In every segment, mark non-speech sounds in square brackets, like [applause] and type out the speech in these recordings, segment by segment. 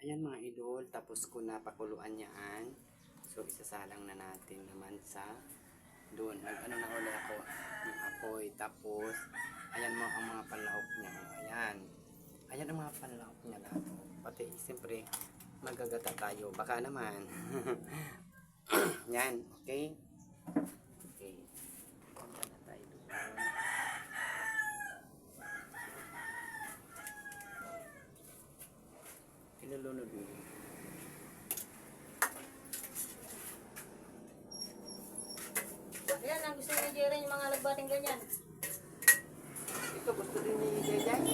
Ayan mga idol, tapos ko napakuluan yan. So isasalang na natin naman sa doon. Ano na ulit ako ng apoy. Tapos ayan mo ang mga panlahok niya. Ayan. Ayan ang mga panlahok niya lahat. Pati siyempre magagata tayo. Baka naman. [laughs] yan. Okay. Punta na tayo doon. Ilulunod mo. Yan ang gusto ni Jerry yung mga lagbating ganyan. Ito gusto din ni Jejay?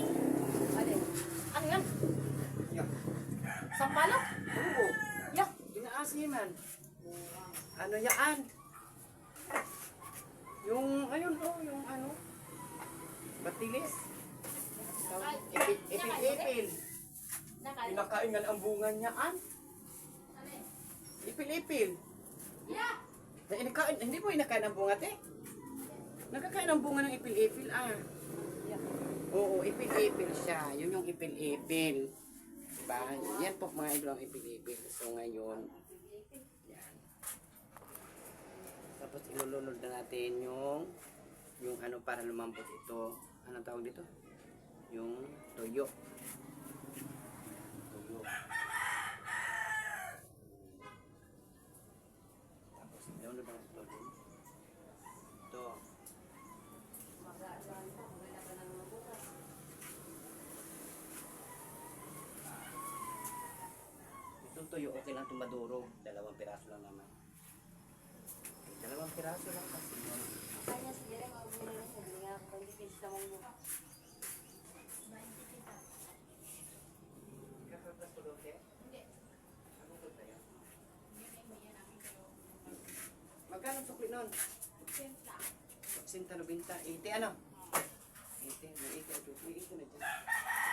Alin? Ano yan? Yeah. Sampalok? Oo. Yeah. Pinaasiman. Ano yaan? Yung, ayun oh, yung ano? Batilis. Ay, Ipil, ipil, nakain ipil. Nakain. Pinakain nga ang bunga niyaan. Alin? Ipil, ipil. Yeah. Na inakain, hindi mo inakain ang bunga, te? Nakakain ang bunga ng ipil-ipil, ah. Yeah. Oo, ipil-ipil siya. Yun yung ipil-ipil. Diba? Yan po mga idol ang ipil-ipil. So ngayon, yan. Tapos ilulunod na natin yung yung ano para lumambot ito. Anong tawag dito? Yung toyo. Tapos ilulunod na ito din. Ito. Itong tuyo, okay lang itong. Dalawang piraso lang naman. Dalawang piraso lang kasi yun. Kanya si Jerry mga bumili na siya. Hindi nga ako pagdipid sa munggo. Kakaplas ko doon, kaya? Ano ko tayo? Magkano ang sukli nun? Sinta no binta. 80 ano? 80. May 80 o 80. 80 na dyan.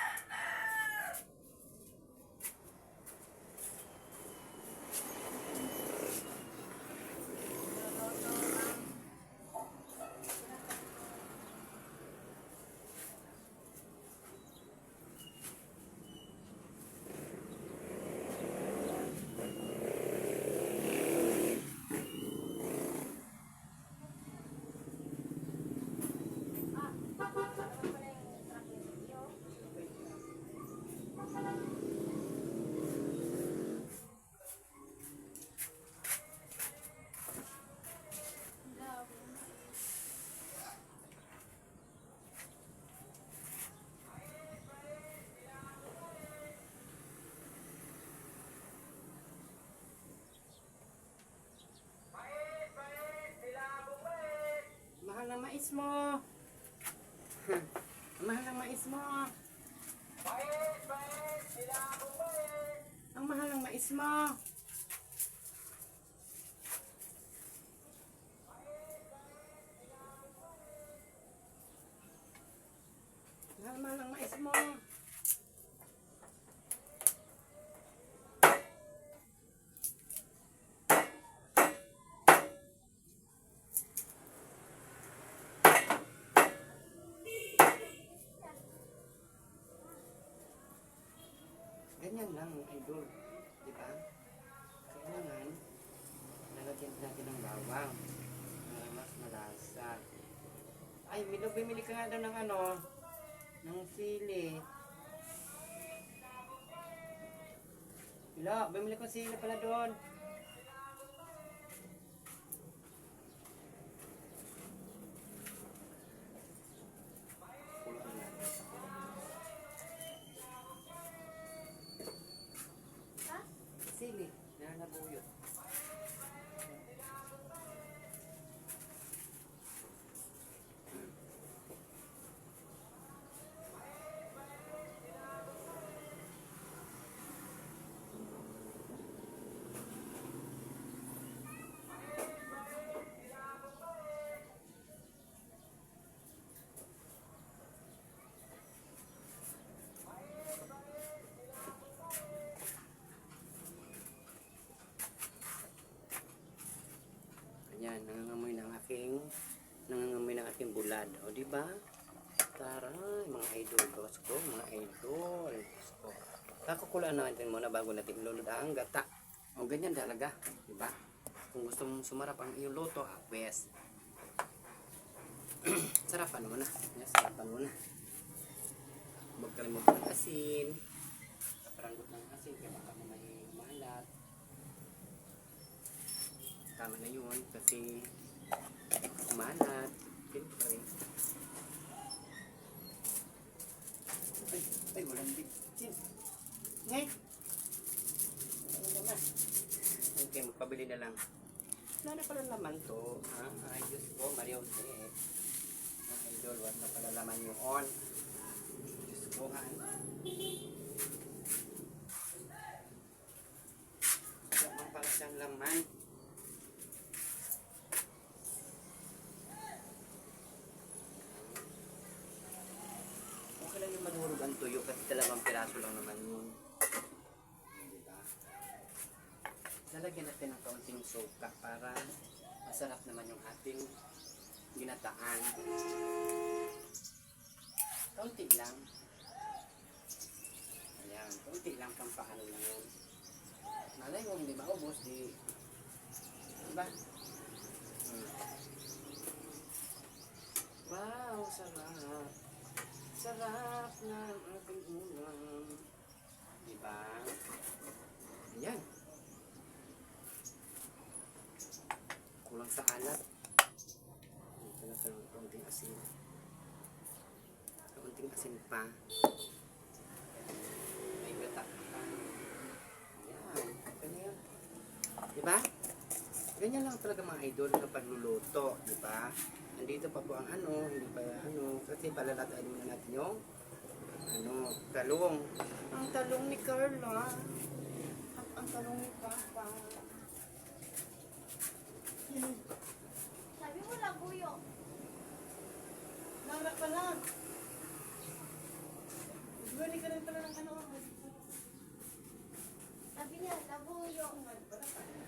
Mahal ng mais mo. Mahal ng mais mo. Ang mahal ng mais mo. Mahal mahal ng mais mo. Ganyan lang, idol. Di ba? Kailangan, lalagyan natin ng bawang para mas malasa. Ay, bumili ka nga daw ng ano, ng sili. Milo, bumili ko sili pala doon. Kuluan natin. Sili, na nabuyot. Ayan, nangangamoy ng aking bulad. O, di ba? Taray, mga idol. Diyos ko, mga idol. Diyos ko. Kakukulaan natin muna bago natin ilulod ang gata. O ganyan talaga, di ba? Kung gusto mong sumarap ang iyong luto, ah, pwes. [clears throat] sarapan mo na. Yan, sarapan mo na. Huwag kalimutan ng asin. Kaparanggot ng asin, kaya baka may malat. Tama na yun, kasi malat. Siyempre. Ay, ay, walang bitsin. Ngay! Ano na? Okay, magpabili na lang. Wala pala laman to. Ha? Ay, Diyos ko, Mario Jose. Ah, idol, wala na pala laman yung on. Diyos ko, ha? Wala man pala siyang laman. Okay lang yung manurog ang tuyo kasi dalawang piraso lang naman yun. Diba? Lalagyan natin ng suka para masarap naman yung ating ginataan. Kaunti lang. Ayan, kaunti lang pang paano lang yun. Malay mo, hindi maubos, di... Diba? Hmm. Wow, sarap. Sarap ng ating ulam. Diba? Ayan. Kulang sa alat. Ito na ng kaunting asin. Kaunting asin pa. May gata pa. Ayan. Ganyan. Diba? Ganyan lang talaga mga idol na pagluluto. Diba? Nandito pa po ang ano, hindi pa ano, kasi palalataan muna natin yung ano, talong. Ang talong ni Carla. At ang talong ni Papa. Sabi mo lang, buyo. Nara pa lang. Bumili ka rin pala ng ano. Sabi niya, labuyo. Oo,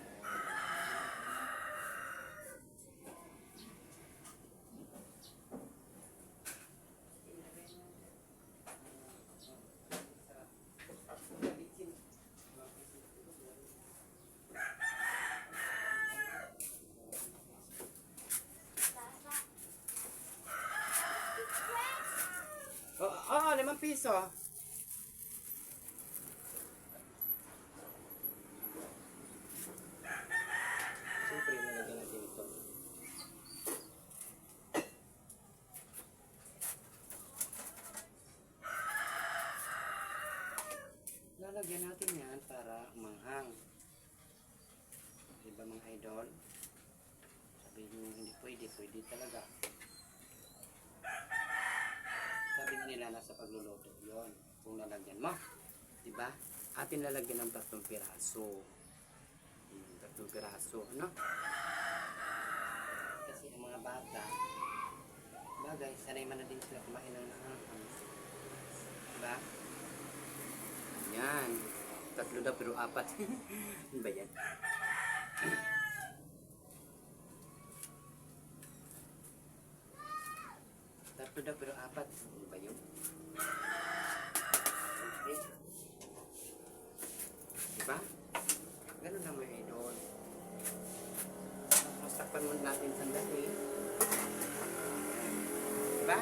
limang piso. Siyempre, nalagyan natin ito. Lalagyan natin yan para umanghang. Diba mga idol? Sabi nyo hindi pwede, pwede talaga. Nila nasa pagluluto yon kung lalagyan mo. Diba? Atin lalagyan ng tatlong piraso. Hmm, tatlong piraso, ano? Kasi ang mga bata, bagay, sanay man na din sila kumain ng nahanghang. Diba? Yan. Tatlo na pero apat. [laughs] ano ba yan? Tatlo na pero apat. Ano ba yun? Okay. Diba? Ganun lang mga idol. Tapos muna natin sandali. Diba?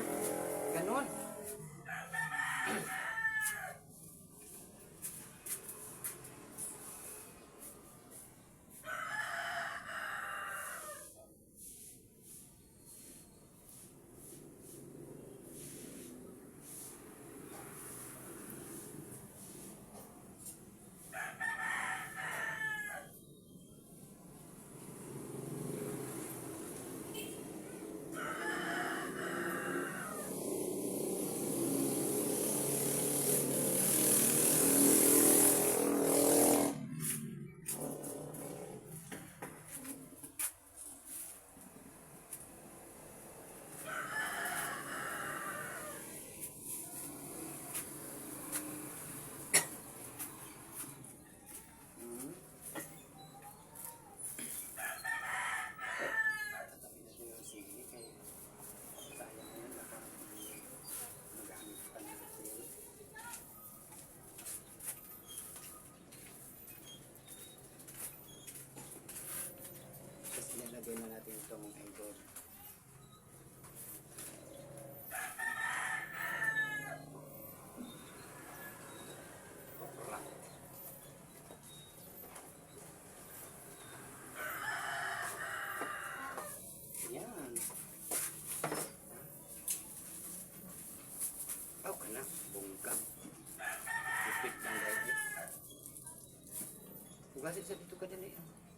Ganun. Ito mga idol. Okra. Yan. Oh, kana. Bungkang. Lupit lang guys. Hugasin sa dito ka dali. Hugasin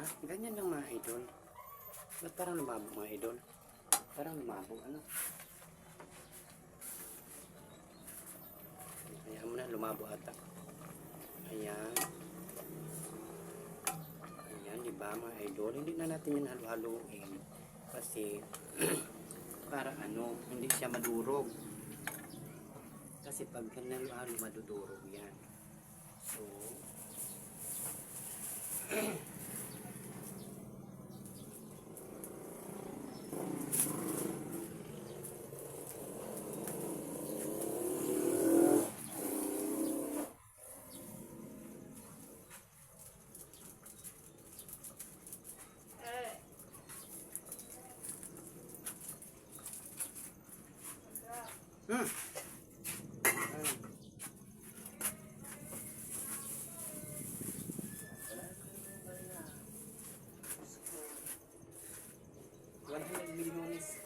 Ganyan lang mga idol. Ba't parang lumabo mga idol? Parang lumabo, ano? Ayan mo na, lumabo ata. Ayan. Ayan, di ba mga idol? Hindi na natin yan halo-haloin. Kasi, [clears throat] para ano, hindi siya madurog. Kasi pag halo-halo, madudurog yan. So, [clears throat] millions